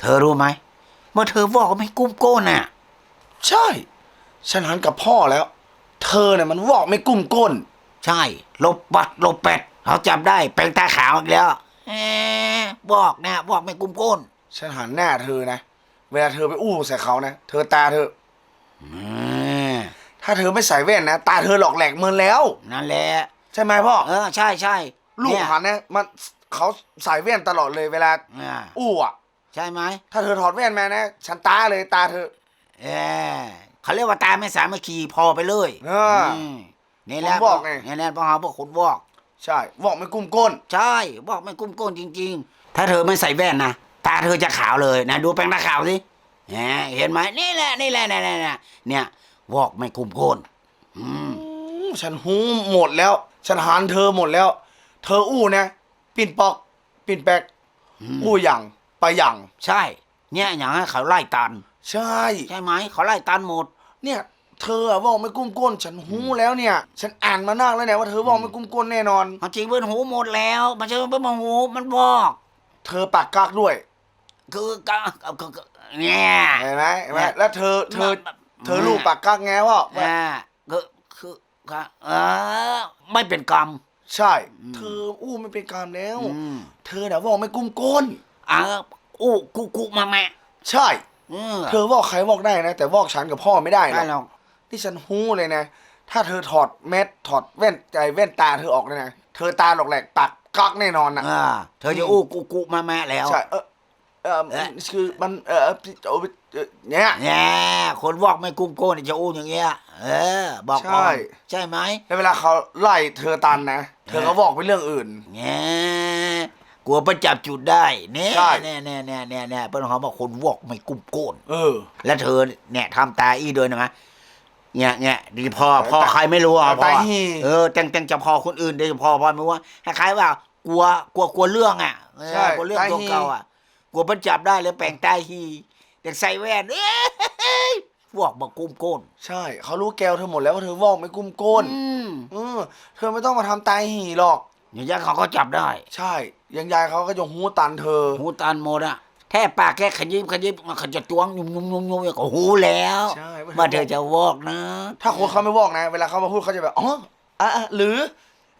เธอรู้ไหมเมื่อเธอบอกไม่กุ้มโก้นน่ะ ใช่ ฉันหันกับพ่อแล้ว เธอเนี่ยมันวอกไม่กุ้มก้น ใช่ลบบัดลบเป็ดเขาจับได้แปลงตาขาวอีกแล้วเอ๊ะบอกนะบอกไม่กุ้มโก้น ฉันหันหน้าเธอนะ เวลาเธอไปอู้ใส่เขานะ เธอตาเธอ อืมถ้าเธอไม่ใส่แว่นนะ ตาเธอหลอกแหลกเมินแล้ว นั่นแหละใช่ไหมพ่อ เออใช่ใช่ลูกเนี่ยหันนะมันเขาใส่แว่นตลอดเลยเวลาอ่า อู้อะ ใช่ไหมถ้าเธอถอดแว่นมานะฉันตาเลยตาเธอ เออเขาเรียกว่าตาไม่สามัคคีพอไปเลยเอออืมนี่แหละผมบอกไง นี่แหละพ่อหาบอกคุณบอก ใช่วอกไม่กุ้มก้น ใช่บอกไม่กุ้มโก้นจริง ๆ ถ้าเธอไม่ใส่แว่นนะตาเธอจะขาวเลยนะ ดูแปลงตาขาวสิแหมเห็นไหมนี่แหละนี่แหละนี่แหละนี่แหละเนี่ยบอกไม่กุ้มโก้นอืมอืมฉันหูหมดแล้ว ฉันหันเธอหมดแล้ว เธออู้นะ ปิ่นปอก ปิ่นแปกอู้อย่าง ไปอย่าง ใช่ เนี่ยอย่างให้เขาไล่ตัน ใช่ ใช่ไหมเขาไล่ตันหมด เนี่ย เธออะวอกไม่กุ้มก้น ฉันหูแล้วเนี่ย ฉันอ่านมานักแล้วเนี่ยว่าเธอวอกไม่กุ้มก้นแน่นอนเอาจริงเพื่อนหูหมดแล้ว มันจะเป็นมาหูมันบอก เธอปากกักด้วย คือก็ก็ก็เนี่ยเห็นไหมเห็นไหมเนี่ยแล้วเธอเธอมันเธอลูกปากกักไงวะอ่าคือคือก็เออไม่เป็นกรรม ใช่ เธออู้ไม่เป็นการแล้ว อืม เธอน่ะวอกไม่กุ้มก้น อ่าอู้กุกุมาแม่ใช่ เออเธอวอกใครวอกได้นะ แต่วอกฉันกับพ่อไม่ได้ได้นะหรอกที่ฉันหู้เลยนะ ถ้าเธอถอดแมสถอดแว่นใจแว่นตาเธอออกเลยนะ เธอตาหลอกแหลกปากกักแน่นอนนะ อ่าเธอจะอู้กุกุมาแม่แล้ว ใช่ เออเออเอ๊ะคือมันเออพี่โอ้พี่เอ่อเนี่ยเนี่ยคนวอกไม่กุ้มโก้นจะอู้อย่างเงี้ย เออ บอกก่อนใช่ใช่ไหม แล้วเวลาเขาไล่เธอตันนะ เธอก็บอกไปเรื่องอื่นเนี่ยก ลัวประจับจุดได้เนี่ยใช่เนี่ยเนี่ยเนี่ยเนี่ยเนี่ยเปิ้ลเขาบอกคนวอกไม่กุ้มโก้นเออ แล้วเธอเนี่ยทำตาอี้ด้วยนะมะเนี่ยเนี่ยดีพอพอแต่ใครไม่รู้อะแต่พอตาอี้ เออแต่งแต่งจะพอคนอื่นเดี๋ยวพอพอไม่ว่าคล้ายๆว่ากลัวกลัวกลัวเรื่องอะเออใช่กลัวเรื่องตาตัวอี้เก่าอะกลัวมันจับได้แล้วแปลงตาฮีเด็กใส่แว่นเอ้ยพวกบอกกุ้มโก้นใช่เขารู้แกวเธอหมดแล้วว่าเธอวอกไม่กุ้มก้นอืม เออ เธอไม่ต้องมาทำตายหี่หรอก อย่างนี้เขาก็จับได้ ใช่ ยังยายเขาก็จะหูตันเธอ หูตันหมดอะแค่ปากแค่ขยิบขยิบมันเขาจะตวงยุ่มยุ่มยุ่มยุ่มก็หูแล้วใช่ ว่าเธอจะวอกนะ ถ้าคนเขาไม่วอกนะ เวลาเขามาพูดเขาจะแบบอ๋ออะอะหรือ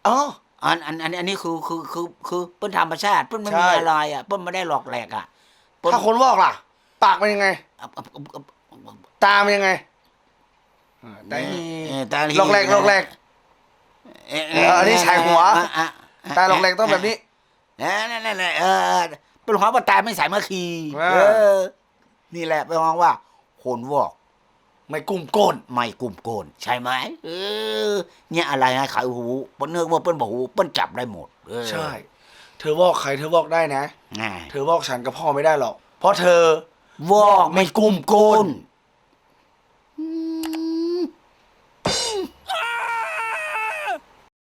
อ๋ออันอันอันอันนี้คือคือคือคือเปิ้นธรรมชาติเปิ้นไม่ใช่มีอะไรอะเปิ้นไม่ได้หลอกแหลกอะเปิ้นถ้าคนวอกล่ะ ปากเป็นยังไงอะอะอะอะตาเป็นยังไงตาหีเออตาหีหลอกแหลกหลอกแหลกเออเอออันนี้ชายหัวอะอะ ตาหลอกแหลกต้องแบบนี้เออนั่นนั่นนั่นเออเป็นหัวว่าตาไม่สายมาคีอ่าเออ นี่แหละเป็นหัวว่าคนวอกไม่กุ้มก้นไม่กลุ่มโกนใช่ไหมเออ เนี่ยอะไรนะขายหูเปิ้นเนื้อว่าเปิ้นบอกหูเปิ้นจับได้หมดเออใช่ เธอวอกใครเธอวอกได้นะอ่าเธอวอกฉันกับพ่อไม่ได้หรอก เพราะเธอวอกไม่กลุ่มโกน